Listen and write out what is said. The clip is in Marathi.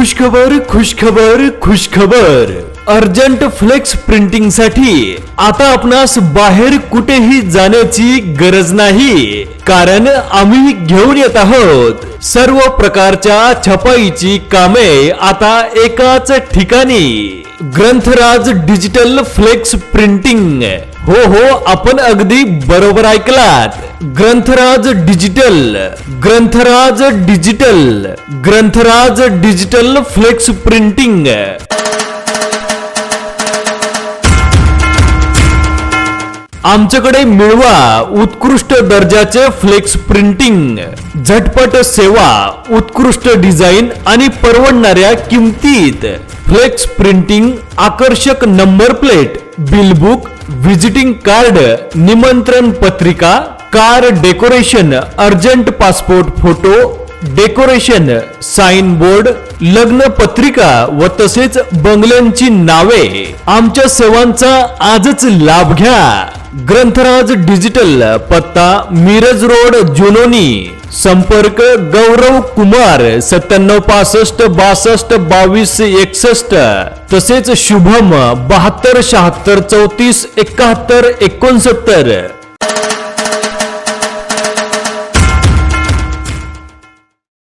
खुशखबर खुशखबर खुशखबर. अर्जंट फ्लेक्स प्रिंटिंगसाठी आता आपणास बाहेर कुठेही जाण्याची गरज नाही कारण आम्ही घेऊन येत आहोत. सर्व प्रकारच्या छपाईची कामे आता एकाच ठिकाणी. Granthraj digital flex printing. हो हो आपण अगदी बरोबर ऐकलात. Granthraj digital Granthraj digital Granthraj digital flex printing. आमच्याकडे मिळवा उत्कृष्ट दर्जाचे फ्लेक्स प्रिंटिंग झटपट सेवा उत्कृष्ट डिझाईन आणि परवडणाऱ्या किमतीत फ्लेक्स प्रिंटिंग आकर्षक number plate bill book visiting card निमंत्रण पत्रिका car decoration urgent passport photo decoration sign board लग्न पत्रिका व तसेच बंगल्यांची नावे. आमच्या सेवांचा आजच लाभ घ्या. ग्रंथराज डिजिटल पत्ता मिरज रोड जुनोनी. संपर्क गौरव कुमार सत्त्याण्णव पासष्ट बासष्ट बावीस एकसष्ट. तसेच शुभम बहात्तर शहात्तर चौतीस एकाहत्तर एकोणसत्तर.